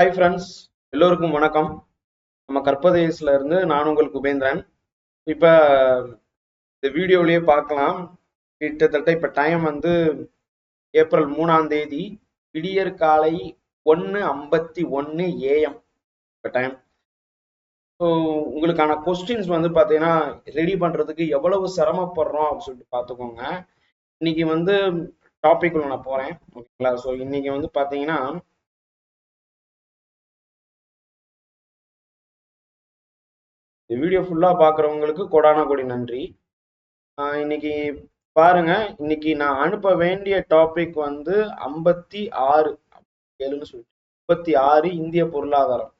Hi friends எல்லோருக்கும் வணக்கம். நம்ம கற்பதேசில் இருந்து நான் உங்கள் குபேந்திரன் இப்போ இந்த வீடியோவிலேயே பார்க்கலாம். கிட்டத்தட்ட இப்போ டைம் வந்து ஏப்ரல் மூணாம் தேதி விடியற் காலை ஒன்று ஐம்பத்தி ஒன்று ஏஎம் இப்போ டைம் ஸோ உங்களுக்கான கொஸ்டின்ஸ் வந்து பார்த்தீங்கன்னா ரெடி பண்ணுறதுக்கு எவ்வளவு சிரமப்படுறோம் அப்படின்னு சொல்லிட்டு பார்த்துக்கோங்க இன்னைக்கு வந்து டாபிக் நான் போகிறேன் ஓகேங்களா ஸோ இன்னைக்கு வந்து பார்த்தீங்கன்னா வீடியோ ஃபுல்லாக பார்க்குறவங்களுக்கு கொடான கொடி நன்றி. ஆஹ் இன்னைக்கு பாருங்க இன்னைக்கு நான் அனுப்ப வேண்டிய டாபிக் வந்து ஐம்பத்தி ஆறு ஏழுன்னு சொல்லிட்டு ஐம்பத்தி ஆறு இந்திய பொருளாதாரம்.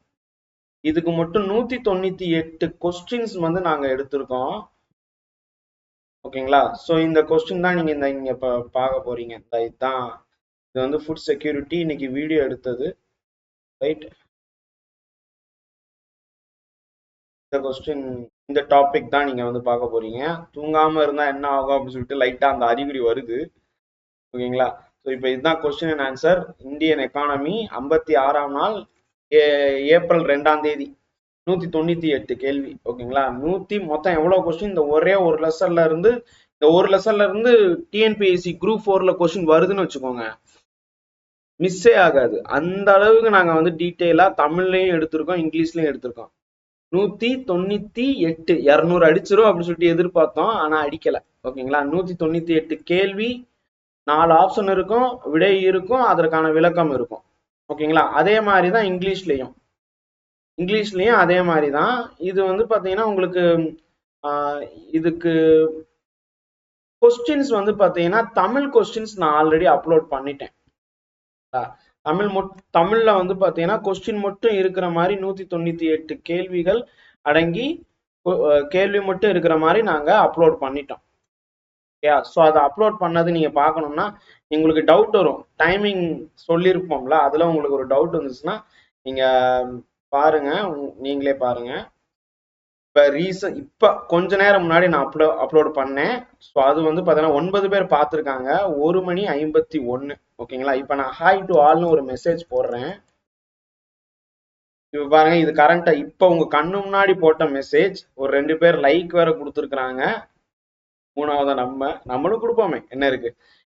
இதுக்கு மட்டும் நூத்தி தொண்ணூத்தி எட்டு கொஸ்டின்ஸ் வந்து நாங்க எடுத்திருக்கோம். ஓகேங்களா? ஸோ இந்த கொஸ்டின் தான் நீங்க இந்த இங்க இப்போ பார்க்க போறீங்க. இதுதான் இது வந்து ஃபுட் செக்யூரிட்டி இன்னைக்கு வீடியோ எடுத்தது. ரைட் இந்த கொஸ்டின் இந்த டாபிக் தான் நீங்கள் வந்து பார்க்க போறீங்க. தூங்காமல் இருந்தால் என்ன ஆகும் அப்படின்னு சொல்லிட்டு லைட்டாக அந்த அறிகுறி வருது. ஓகேங்களா? ஸோ இப்போ இதுதான் question and answer Indian economy ஐம்பத்தி ஆறாம் நாள் ஏ- ஏப்ரல் ரெண்டாம் தேதி. நூத்தி தொண்ணூத்தி எட்டு கேள்வி. ஓகேங்களா? நூத்தி மொத்தம் எவ்வளவு கொஸ்டின் இந்த ஒரே ஒரு லெசன்ல இருந்து இந்த ஒரு லெசன்ல இருந்து டிஎன்பிஎஸ்சி குரூப் ஃபோரில் கொஸ்டின் வருதுன்னு வச்சுக்கோங்க. மிஸ்ஸே ஆகாது. அந்த அளவுக்கு நாங்க வந்து டீட்டெயிலா தமிழ்லயும் எடுத்திருக்கோம் இங்கிலீஷ்லயும் எடுத்திருக்கோம். நூத்தி தொண்ணூத்தி எட்டு. இருநூறு அடிச்சிரும் அப்படின்னு சொல்லிட்டு எதிர்பார்த்தோம் ஆனா அடிக்கல. ஓகேங்களா? நூத்தி தொண்ணூத்தி எட்டு கேள்வி நாலு ஆப்ஷன் இருக்கும் விடை இருக்கும் அதற்கான விளக்கம் இருக்கும். ஓகேங்களா? அதே மாதிரி தான் இங்கிலீஷ்லயும். இங்கிலீஷ்லயும் அதே மாதிரி தான் இது வந்து பாத்தீங்கன்னா உங்களுக்கு ஆஹ், இதுக்கு கொஸ்டின்ஸ் வந்து பாத்தீங்கன்னா தமிழ் கொஸ்டின்ஸ் நான் ஆல்ரெடி அப்லோட் பண்ணிட்டேன். தமிழ் மொட் தமிழ்ல வந்து பாத்தீங்கன்னா கொஸ்டின் மட்டும் இருக்கிற மாதிரி நூத்தி தொண்ணூத்தி எட்டு கேள்விகள் அடங்கி கேள்வி மட்டும் இருக்கிற மாதிரி நாங்க அப்லோட் பண்ணிட்டோம். ஓகே ஸோ அதை அப்லோட் பண்ணது நீங்க பார்க்கணும்னா உங்களுக்கு டவுட் வரும். டைமிங் சொல்லியிருப்போம்ல அதுல உங்களுக்கு ஒரு டவுட் வந்துச்சுன்னா நீங்க பாருங்க நீங்களே பாருங்க. இப்ப ரீசன் இப்ப கொஞ்ச நேரம் முன்னாடி நான் அப்லோ அப்லோட் பண்ணேன். ஸோ அது வந்து பார்த்தீங்கன்னா ஒன்பது பேர் பார்த்துருக்காங்க ஒரு மணி ஐம்பத்தி ஒன்று ஓகேங்களா? இப்போ நான் ஹாய் டு ஆல்னு ஒரு மெசேஜ் போடுறேன். இப்போ பாருங்க இது கரண்டா இப்போ உங்க கண்ணு முன்னாடி போட்ட மெசேஜ் ஒரு ரெண்டு பேர் லைக் வேற கொடுத்துருக்குறாங்க. மூணாவதா நம்ம நம்மளும் கொடுப்போமே என்ன இருக்கு?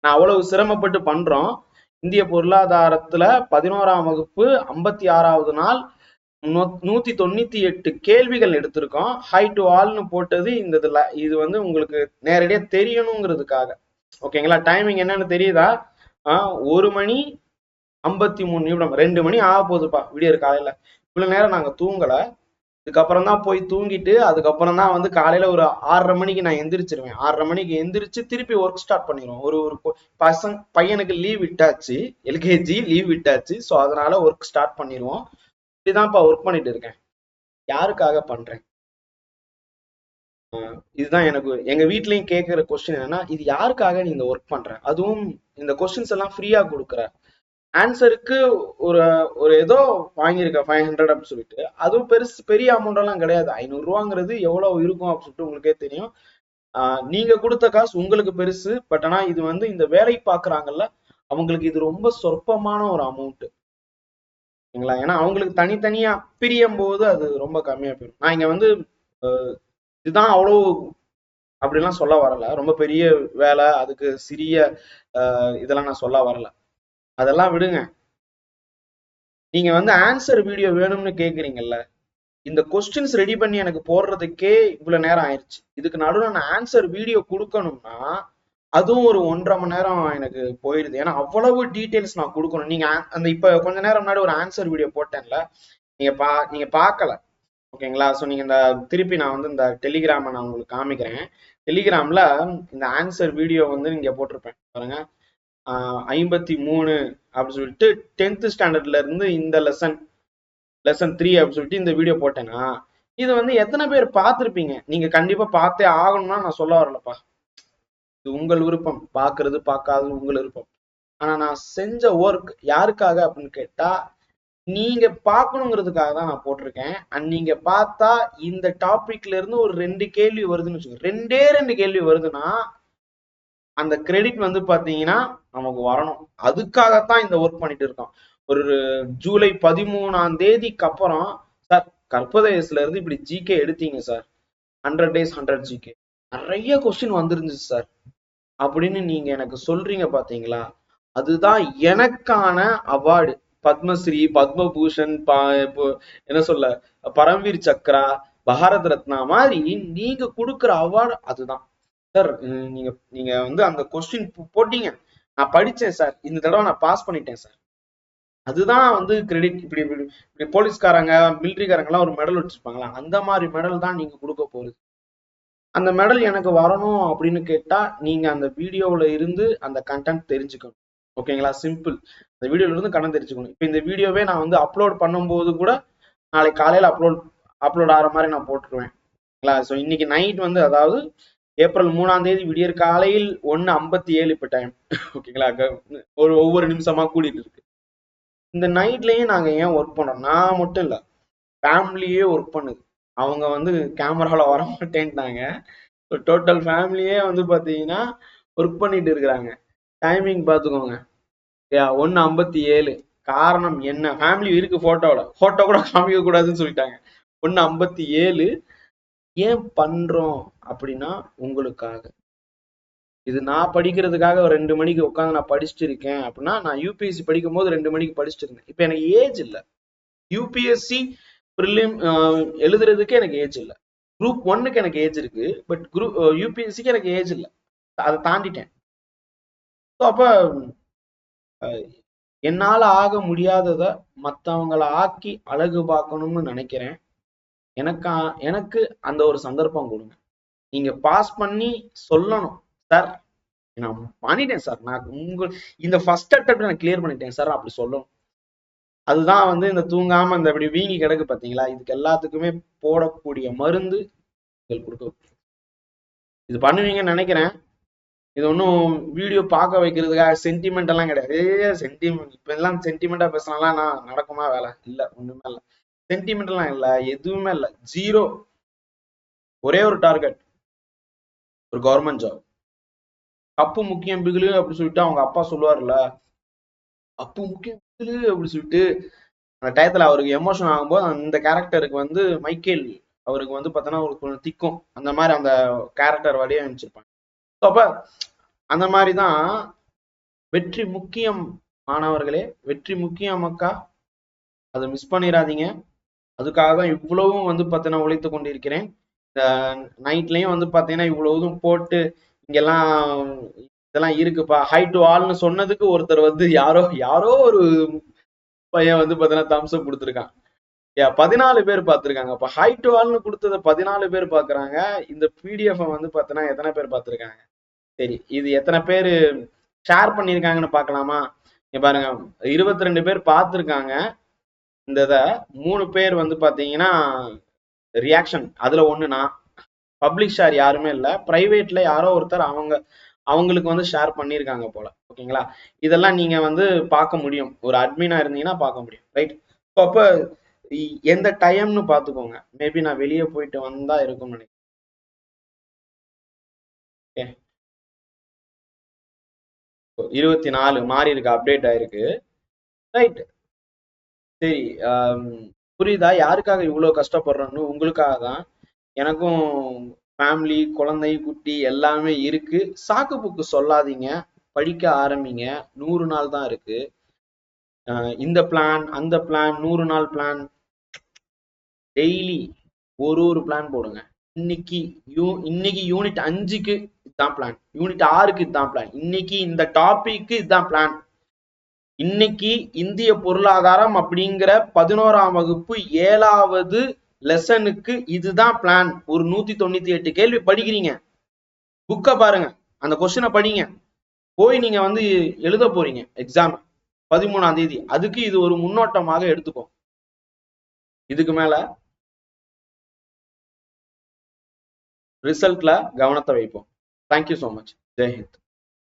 நான் அவ்வளவு சிரமப்பட்டு பண்றோம். இந்திய பொருளாதாரத்துல பதினோராம் வகுப்பு ஐம்பத்தி ஆறாவது நாள் நூத்தி தொண்ணூத்தி எட்டு கேள்விகள் எடுத்திருக்கோம். ஹை டு ஆல்னு போட்டது இந்த இதுல இது வந்து உங்களுக்கு நேரடியா தெரியணுங்கிறதுக்காக. ஓகேங்களா? டைமிங் என்னன்னு தெரியுதா? ஆஹ் ஒரு மணி ஐம்பத்தி மூணு நிமிடம். ரெண்டு மணி ஆக போகுதுப்பா. விடியற் காலையில. இவ்வளவு நேரம் நாங்க தூங்கல. இதுக்கப்புறம் தான் போய் தூங்கிட்டு அதுக்கப்புறம் தான் வந்து காலையில ஒரு ஆறரை மணிக்கு நான் எந்திரிச்சிருவேன். ஆறரை மணிக்கு எந்திரிச்சு திருப்பி ஒர்க் ஸ்டார்ட் பண்ணிடுவோம் ஒரு ஒரு பசங்க பையனுக்கு லீவ் விட்டாச்சு. எல்கேஜி லீவ் விட்டாச்சு. ஸோ அதனால ஒர்க் ஸ்டார்ட் பண்ணிடுவோம் இப்படிதான்ப்பா ஒர்க் பண்ணிட்டு இருக்கேன். யாருக்காக பண்றேன்? இதுதான் எனக்கு எங்க வீட்லயும் கேட்கிற கொஸ்டின் என்னன்னா இது யாருக்காக நீ இந்த ஒர்க் பண்ற? அதுவும் இந்த கொஸ்டின்ஸ் எல்லாம் ஃப்ரீயா கொடுக்குற. ஆன்சருக்கு ஒரு ஒரு ஏதோ வாங்கியிருக்க ஃபைவ் ஹண்ட்ரட் அப்படின்னு சொல்லிட்டு அதுவும் பெருசு பெரிய அமௌண்ட் எல்லாம் கிடையாது. ஐநூறு ரூபாங்கிறது எவ்வளவு இருக்கும் அப்படின்னு சொல்லிட்டு உங்களுக்கே தெரியும். நீங்க கொடுத்த காசு உங்களுக்கு பெருசு பட் ஆனா இது வந்து இந்த வேலை பாக்குறாங்கல்ல அவங்களுக்கு இது ரொம்ப சொற்பமான ஒரு அமௌண்ட் சரிங்களா? ஏன்னா அவங்களுக்கு தனித்தனியா பிரியும் போது அது ரொம்ப கம்மியா போயிடும். நான் இங்க வந்து இதுதான் அவ்வளவு அப்படிலாம் சொல்ல வரல. ரொம்ப பெரிய வேலை அதுக்கு சிறிய அஹ், இதெல்லாம் நான் சொல்ல வரல. அதெல்லாம் விடுங்க. நீங்க வந்து ஆன்சர் வீடியோ வேணும்னு கேக்குறீங்கல்ல இந்த கொஸ்டின்ஸ் ரெடி பண்ணி எனக்கு போடுறதுக்கே இவ்வளவு நேரம் ஆயிடுச்சு இதுக்கு நடுவில் நான் ஆன்சர் வீடியோ கொடுக்கணும்னா அதுவும் ஒரு ஒன்றரை மணி நேரம் எனக்கு போயிடுது ஏன்னா அவ்வளவு டீட்டெயில்ஸ் நான் கொடுக்கணும். நீங்க அந்த இப்ப கொஞ்ச நேரம் முன்னாடி ஒரு ஆன்சர் வீடியோ போட்டேன்ல நீங்க பா நீங்க பார்க்கல. ஓகேங்களா? ஸோ நீங்கள் இந்த திருப்பி நான் வந்து இந்த டெலிகிராமை நான் உங்களுக்கு காமிக்கிறேன். டெலிகிராம்ல இந்த ஆன்சர் வீடியோ வந்து நீங்க போட்டிருப்பேன். பாருங்க. ஐம்பத்தி மூணு அப்படின்னு சொல்லிட்டு டென்த்து ஸ்டாண்டர்ட்ல இருந்து இந்த லெசன் லெசன் த்ரீ அப்படின்னு சொல்லிட்டு இந்த வீடியோ போட்டேன்னா இது வந்து எத்தனை பேர் பார்த்துருப்பீங்க? நீங்க கண்டிப்பா பார்த்தே ஆகணும்னா நான் சொல்ல வரலப்பா. இது உங்கள் விருப்பம். பார்க்கறது பார்க்காதது உங்கள் விருப்பம். ஆனா நான் செஞ்ச ஒர்க் யாருக்காக அப்படின்னு கேட்டா நீங்க பார்க்கணுங்கிறதுக்காக தான் நான் போட்டிருக்கேன். அண்ட் நீங்க பார்த்தா இந்த டாபிக்ல இருந்து ஒரு ரெண்டு கேள்வி வருதுன்னு வச்சுக்கோங்க ரெண்டே ரெண்டு கேள்வி வருதுன்னா அந்த கிரெடிட் வந்து பாத்தீங்கன்னா நமக்கு வரணும். அதுக்காகத்தான் இந்த ஒர்க் பண்ணிட்டு இருக்கோம். ஒரு ஜூலை பதிமூணாம் தேதிக்கு அப்புறம் சார் கற்பதயசுல இருந்து இப்படி ஜிகே எடுத்தீங்க sir. Hundred days hundred GK நிறைய கொஸ்டின் வந்துருந்துச்சு சார். அப்படின்னு நீங்க எனக்கு சொல்றீங்க பாத்தீங்களா? அதுதான் எனக்கான அவார்டு பத்மஸ்ரீ பத்மபூஷன் பா இப்போ என்ன சொல்ல பரம்வீர் சக்ரா பாரத் ரத்னா மாதிரி நீங்க கொடுக்குற அவார்டு அதுதான். சார் நீங்க நீங்க வந்து அந்த கொஸ்டின் போட்டீங்க. நான் படிச்சேன் சார் இந்த தடவை நான் பாஸ் பண்ணிட்டேன் சார் அதுதான் வந்து கிரெடிட் இப்படி இப்படி இப்படி போலீஸ்காரங்க மிலிட்ரிக்காரங்க எல்லாம் ஒரு மெடல் வச்சிருப்பாங்களா? அந்த மாதிரி மெடல் தான் நீங்க கொடுக்க போறது. அந்த மெடல் எனக்கு வரணும் அப்படின்னு கேட்டா நீங்க அந்த வீடியோவில் இருந்து அந்த கண்டென்ட் தெரிஞ்சுக்கணும். ஓகேங்களா சிம்பிள் அந்த வீடியோல இருந்து கடன் தெரிஞ்சுக்கணும். இப்போ இந்த வீடியோவே நான் வந்து அப்லோட் பண்ணும்போது கூட நாளைக்கு காலையில் அப்லோட் அப்லோட் ஆகிற மாதிரி நான் போட்டுருவேன். ஓகேங்களா ஸோ இன்னைக்கு நைட் வந்து அதாவது ஏப்ரல் மூணாம் தேதி விடியற் காலையில் ஒன்று ஐம்பத்தி ஏழு இப்போ டைம் ஓகேங்களா ஒரு ஒவ்வொரு நிமிஷமா கூடிட்டு இருக்கு. இந்த நைட்லயும் நாங்கள் ஏன் ஒர்க் பண்ணுறோம் நான் மட்டும் இல்லை. ஃபேமிலியே ஒர்க் பண்ணுது. அவங்க வந்து கேமராவில் வர மாட்டேன்ட்டாங்க. டோட்டல் ஃபேமிலியே வந்து பார்த்தீங்கன்னா ஒர்க் பண்ணிட்டு இருக்கிறாங்க. டைமிங் பாத்துக்கோங்க ஒன்னு ஐம்பத்தி ஏழு. காரணம் என்ன? ஃபேமிலி இருக்கு போட்டோட போட்டோ கூட காமிக்க கூடாதுன்னு சொல்லிட்டாங்க. ஒன்று ஐம்பத்தி ஏழு. ஏன் பண்றோம் அப்படின்னா உங்களுக்காக. இது நான் படிக்கிறதுக்காக ஒரு ரெண்டு மணிக்கு உட்காந்து நான் படிச்சுட்டு இருக்கேன் அப்படின்னா நான் யூபிஎஸ்சி படிக்கும் போது ரெண்டு மணிக்கு படிச்சுட்டு இருந்தேன் இப்போ எனக்கு ஏஜ் இல்லை. யூபிஎஸ்சி ப்ரிலிம் எழுதுறதுக்கு எனக்கு ஏஜ் இல்லை. குரூப் ஒன்னுக்கு எனக்கு ஏஜ் இருக்கு பட் குரூப் யூபிஎஸ்சிக்கு எனக்கு ஏஜ் இல்லை. அதை தாண்டிட்டேன். ஸோ அப்போ என்னால் ஆக முடியாததை மற்றவங்களை ஆக்கி அழகு பார்க்கணும்னு நினைக்கிறேன். எனக்கா எனக்கு அந்த ஒரு சந்தர்ப்பம் கொடுங்க. நீங்க பாஸ் பண்ணி சொல்லணும் சார் நான் பண்ணிட்டேன் சார் நான் உங்க இந்த ஃபர்ஸ்ட் அட்டம்ப்ட் நான் கிளியர் பண்ணிட்டேன் சார் அப்படி சொல்லணும். அதுதான் வந்து இந்த தூங்காம இந்த இப்படி வீங்கி கிடக்கு பாத்தீங்களா? இதுக்கு எல்லாத்துக்குமே போடக்கூடிய மருந்து கொடுக்க இது பண்ணுவீங்கன்னு நினைக்கிறேன். இது ஒன்றும் வீடியோ பார்க்க வைக்கிறதுக்காக சென்டிமெண்ட் எல்லாம் கிடையாது. சென்டிமெண்ட் இப்போ எல்லாம் சென்டிமெண்டா பேசினாலாம் நான் நடக்குமா வேலை? இல்லை ஒண்ணுமே இல்லை. சென்டிமெண்ட் எல்லாம் இல்லை எதுவுமே இல்லை. ஜீரோ ஒரே ஒரு டார்கெட் ஒரு கவர்மெண்ட் ஜாப் அப்பு முக்கியம் பிகிலு அப்படி சொல்லிட்டு அவங்க அப்பா சொல்லுவார்ல அப்பு முக்கியம் பிகிலு அப்படி சொல்லிட்டு அந்த டயத்துல அவருக்கு எமோஷன் ஆகும்போது அந்த கேரக்டருக்கு வந்து மைக்கேல் அவருக்கு வந்து பார்த்தோன்னா ஒரு கொஞ்சம் திக்கும். அந்த மாதிரி அந்த கேரக்டர் வடிவமைச்சிருப்பாங்க ஸோ அப்ப அந்த மாதிரி தான் வெற்றி முக்கியம் மாணவர்களே. வெற்றி முக்கியம் அக்கா. அதை மிஸ் பண்ணிடாதீங்க. அதுக்காக தான் இவ்வளவும் வந்து பார்த்தீங்கன்னா உழைத்து கொண்டிருக்கிறேன். இந்த நைட்லயும் வந்து பார்த்தீங்கன்னா இவ்வளவும் போட்டு இங்கெல்லாம் இதெல்லாம் இருக்குப்பா. ஹை டு ஆல்னு சொன்னதுக்கு ஒருத்தர் வந்து யாரோ யாரோ ஒரு பையன் வந்து பார்த்தீங்கன்னா தம்ஸ் கொடுத்துருக்கான். யா பதினாலு பேர் பார்த்துருக்காங்க அப்ப ஹை டு ஆல்னு கொடுத்தத பதினாலு பேர் பாக்குறாங்க இந்த பிடிஎஃப் வந்து பார்த்தீங்கன்னா எத்தனை பேர் பார்த்துருக்காங்க? சரி இது எத்தனை பேர் ஷேர் பண்ணியிருக்காங்கன்னு பார்க்கலாமா? இங்க பாருங்க இருபத்தி ரெண்டு பேர் பார்த்துருக்காங்க. இந்த இதை மூணு பேர் வந்து பார்த்தீங்கன்னா ரியாக்ஷன் அதுல ஒண்ணு நான் பப்ளிக் ஷேர் யாருமே இல்லை ப்ரைவேட்ல யாரோ ஒருத்தர் அவங்க அவங்களுக்கு வந்து ஷேர் பண்ணியிருக்காங்க போல. ஓகேங்களா? இதெல்லாம் நீங்க வந்து பார்க்க முடியும். ஒரு அட்மினா இருந்தீங்கன்னா பார்க்க முடியும் ரைட் அப்போ எந்த டைம்னு பார்த்துக்கோங்க. மேபி நான் வெளியே போயிட்டு வந்தா இருக்கும்னு நினைக்கிறேன். இருபத்தி நாலு மாறி இருக்கு அப்டேட் ஆயிருக்கு. ரைட் சரி புரியுதா? யாருக்காக இவ்வளோ கஷ்டப்படுறோன்னு உங்களுக்காக தான். எனக்கும் ஃபேமிலி குழந்தை குட்டி எல்லாமே இருக்கு. சாக்கு புக்கு சொல்லாதீங்க. படிக்க ஆரம்பிங்க. நூறு நாள் தான் இருக்கு. இந்த பிளான் அந்த பிளான் நூறு நாள் பிளான் டெய்லி ஒரு ஒரு பிளான் போடுங்க. இன்னைக்கு யூ இன்னைக்கு யூனிட் அஞ்சுக்கு இதுதான் பிளான் யூனிட் ஆறுக்கு இதுதான் பிளான் இன்னைக்கு இந்த டாபிக்கு இதுதான் பிளான் இன்னைக்கு இந்திய பொருளாதாரம் அப்படிங்கிற பதினோராம் வகுப்பு ஏழாவது லெசனுக்கு இதுதான் பிளான் ஒரு நூத்தி தொண்ணூத்தி எட்டு கேள்வி படிக்கிறீங்க. புக்கை பாருங்க. அந்த கொஸ்டினை படிங்க. போய் நீங்க வந்து எழுத போறீங்க. எக்ஸாம் பதிமூணாம் தேதி. அதுக்கு இது ஒரு முன்னோட்டமாக எடுத்துக்கோ. இதுக்கு மேல ரிசல்ட்ல கவனத்தை வைப்போம். தேங்க்யூ ஸோ மச் ஜெய்ஹிந்த்